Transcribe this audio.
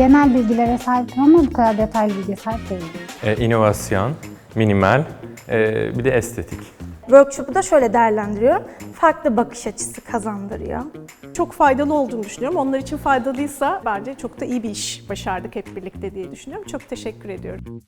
genel bilgilere sahipim ama bu kadar detaylı bilgiye sahip değilim. E, inovasyon, minimal, e, bir de estetik. Workshop'u da şöyle değerlendiriyorum. Farklı bakış açısı kazandırıyor. Çok faydalı olduğunu düşünüyorum. Onlar için faydalıysa bence çok da iyi bir iş başardık hep birlikte diye düşünüyorum. Çok teşekkür ediyorum.